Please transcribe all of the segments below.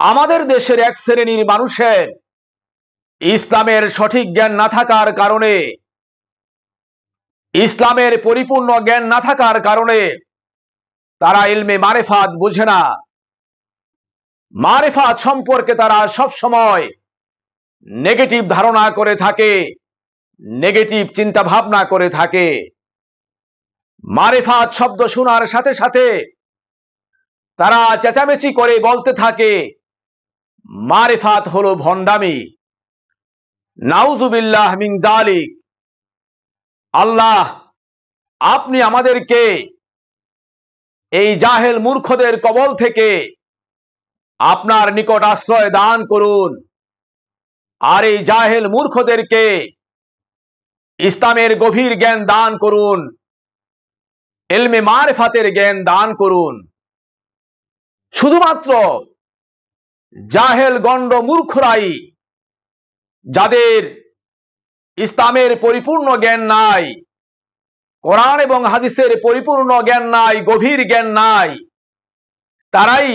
আমাদের দেশের এক শ্রেণির মানুষের ইসলামের সঠিক জ্ঞান না থাকার কারণে, ইসলামের পরিপূর্ণ জ্ঞান না থাকার কারণে তারা ইলমে মারেফাত বুঝে না। মারেফাত সম্পর্কে তারা সব সময় নেগেটিভ ধারণা করে থাকে, নেগেটিভ চিন্তা ভাবনা করে থাকে। মারেফাত শব্দ শোনার সাথে সাথে তারা চেঁচামেচি করে বলতে থাকে মারেফাত হলো ভণ্ডামি। নাউজুবিল্লাহ মিন জালিক আল্লাহ, আপনি আমাদেরকে এই জাহেল মূর্খদের কবল থেকে আপনার নিকট আশ্রয় দান করুন। আর এই জাহেল মূর্খদেরকে ইসলামের গভীর জ্ঞান দান করুন। এলমে মারফাতের জ্ঞান দান করুন। শুধুমাত্র জাহেল গণ্ড মূর্খরাই, যাদের ইসলামের পরিপূর্ণ জ্ঞান নাই, কোরআন এবং হাদিসের পরিপূর্ণ জ্ঞান নাই, গভীর জ্ঞান নাই, তারাই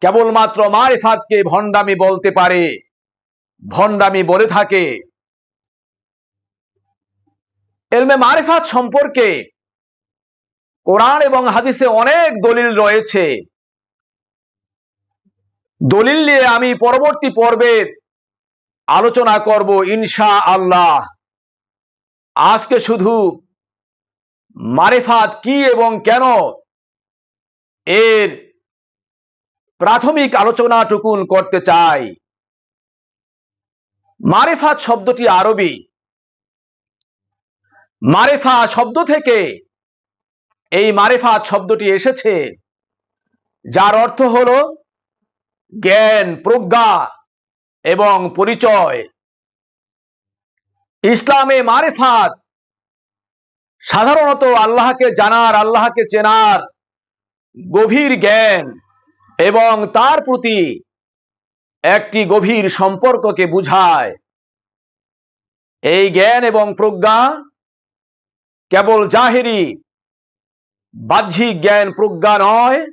কেবলমাত্র মারেফাতকে ভণ্ডামি বলতে পারে, ভণ্ডামি বলে থাকে। এলমে মারেফাত সম্পর্কে কোরআন এবং হাদিসে অনেক দলিল রয়েছে। দলিল নিয়ে আমি পরবর্তী পর্বে আলোচনা করব ইনশা আল্লাহ আজকে শুধু মারেফাত কি এবং কেন এর প্রাথমিক আলোচনাটুকুন করতে চাই। মারেফাত শব্দটি আরবি। মারেফা শব্দ থেকে এই মারেফাত শব্দটি এসেছে, যার অর্থ হলো জ্ঞান, প্রজ্ঞা এবং পরিচয়। ইসলামে মারেফাত সাধারণত আল্লাহকে জানার, আল্লাহকে চেনার গভীর জ্ঞান এবং তার প্রতি একটি গভীর সম্পর্ককে বুঝায়। এই জ্ঞান এবং প্রজ্ঞা কেবল জাহেরি, বাহ্যিক জ্ঞান, প্রজ্ঞা নয়,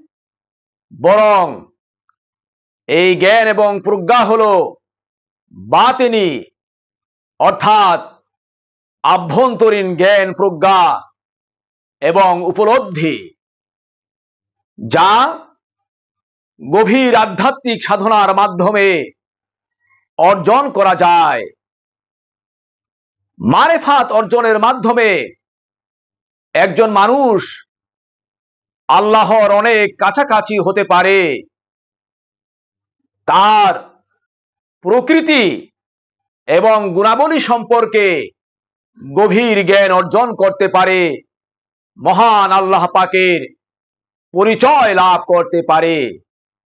বরং এই জ্ঞান এবং প্রজ্ঞা হলো বাতেনি, অর্থাৎ আভ্যন্তরীণ জ্ঞান, প্রজ্ঞা এবং উপলব্ধি, যা গভীর আধ্যাত্মিক সাধনার মাধ্যমে অর্জন করা যায়। মারেফাত অর্জনের মাধ্যমে একজন মানুষ আল্লাহর অনেক কাছাকাছি হতে পারে। তার প্রকৃতি এবং গুণাবলী সম্পর্কে গভীর জ্ঞান অর্জন করতে পারে, মহান আল্লাহ পাকের পরিচয় লাভ করতে পারে।